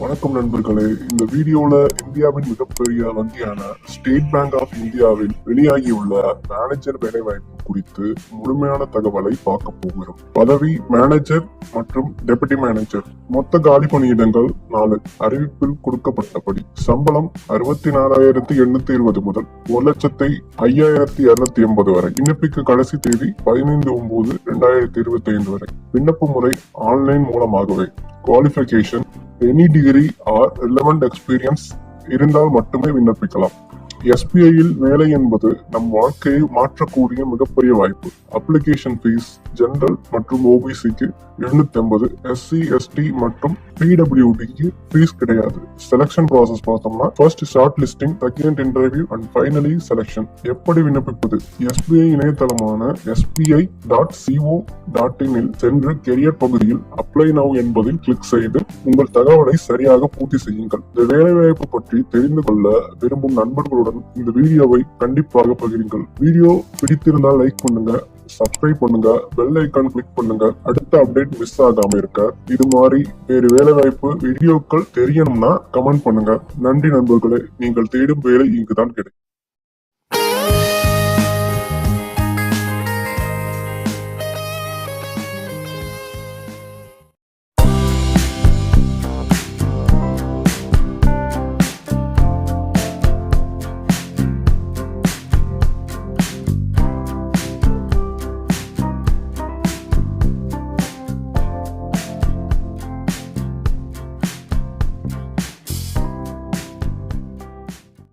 வணக்கம் நண்பர்களே. இந்த வீடியோல இந்தியாவின் மிகப்பெரிய வங்கியான ஸ்டேட் பேங்க் ஆஃப் இந்தியாவில் வெளியாகியுள்ள மேனேஜர் வேலைவாய்ப்பு குறித்து முழுமையான தகவலை பார்க்க போகிறோம். பதவி மேனேஜர் மற்றும் டெபுட்டி மேனேஜர் மொத்த காலி பணியிடங்கள் நாலு. அறிவிப்பில் கொடுக்கப்பட்டபடி சம்பளம் அறுபத்தி நாலாயிரத்தி எண்ணூத்தி இருபது முதல் ஒரு லட்சத்தி ஐயாயிரத்தி இருநூத்தி எண்பது வரை. விண்ணப்பிக்க கடைசி தேதி பதினைந்து ஒன்பது ரெண்டாயிரத்தி இருபத்தி ஐந்து வரை. விண்ணப்ப முறை ஆன்லைன் மூலமாகவே. Qualification any degree or relevant experience இருந்தால் மட்டுமே விண்ணப்பிக்கலாம். எஸ்பிஐயில் வேலை என்பது நம் வாழ்க்கையை மாற்றக்கூடிய மிகப்பெரிய வாய்ப்பு. அப்ளிகேஷன் ஃபீஸ் ஜென்ரல் மற்றும் ஓபிசிக்கு எழுநூத்தி ஐம்பது எஸ்சி எஸ்டி மற்றும் பிடபிள்யூடிக்கு ஃபீஸ் கிடையாது. செலெக்ஷன் ப்ராசஸ் பார்த்தோம்னா first shortlisting second interview and finally selection எப்படி விண்ணப்பிப்பது? எஸ்பிஐ இணையதளமான எஸ்பிஐ டாட் சிஓ டாட் இனில் சென்று கெரியர் பகுதியில் அப்ளை நவ் என்பதில் கிளிக் செய்து உங்கள் தகவலை சரியாக பூர்த்தி செய்யுங்கள். இந்த வேலைவாய்ப்பு பற்றி தெரிந்து கொள்ள விரும்பும் நண்பர்களுடன் இந்த வீடியோவை கண்டிப்பாக பகிருங்கள். வீடியோ பிடித்திருந்தால் லைக் பண்ணுங்க. சப்ஸ்கிரைப் பண்ணுங்க பெல் ஐக்கான் கிளிக் பண்ணுங்க. அடுத்த அப்டேட் மிஸ் ஆகாம இருக்க. இது மாதிரி வேறு வேலைவாய்ப்பு வீடியோக்கள் தெரியணும்னா கமெண்ட் பண்ணுங்க. நன்றி நண்பர்களே நீங்கள் தேடும் வேலை இங்குதான் கிடைக்கும்.